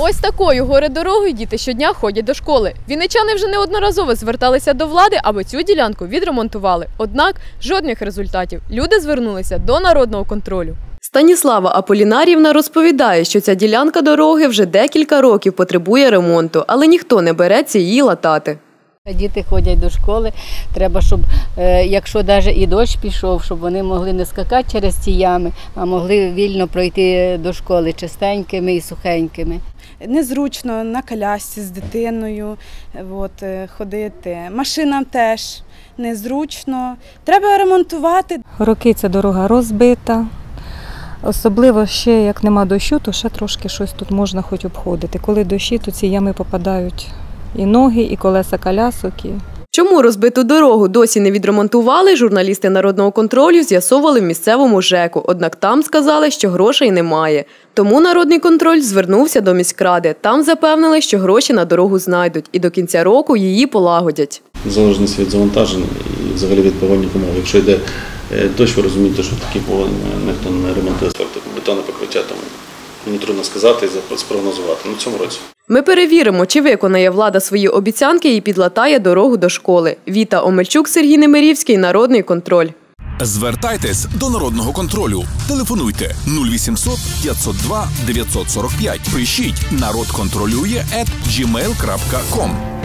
Ось такою горе дорогою діти щодня ходять до школи. Вінничани вже неодноразово зверталися до влади, аби цю ділянку відремонтували. Однак жодних результатів. Люди звернулися до народного контролю. Станіслава Аполінарівна розповідає, що ця ділянка дороги вже декілька років потребує ремонту, але ніхто не береться її латати. Діти ходять до школи. Треба, щоб е, якщо навіть і дощ пішов, щоб вони могли не скакати через ці ями, а могли вільно пройти до школи чистенькими і сухенькими. незручно на колясці з дитиною от, е, ходити. Машинам теж незручно. Треба ремонтувати. Роки ця дорога розбита. Особливо ще як нема дощу, то ще трошки щось тут можна хоч обходити. Коли дощі, то ці ями попадають і ноги, і колеса колясок. І... Чому розбиту дорогу досі не відремонтували, журналісти народного контролю з'ясовували в місцевому ЖЕКу. Однак там сказали, що грошей немає. Тому народний контроль звернувся до міськради. Там запевнили, що гроші на дорогу знайдуть і до кінця року її полагодять. залежність від завантажень і взагалі від погодних умов. Якщо йде е, дощ, ви розумієте, що такі погоди ніхто не ремонтує асфальту, бетонне покриття, тому мені трудно сказати і спрогнозувати. Ну, в цьому році. Ми перевіримо, чи виконає влада свої обіцянки і підлатає дорогу до школи. Віта Омельчук, Сергій Немирівський, Народний контроль. Звертайтесь до народного контролю. Телефонуйте 0800 502 945. Пишіть народ контролює at gmail.com.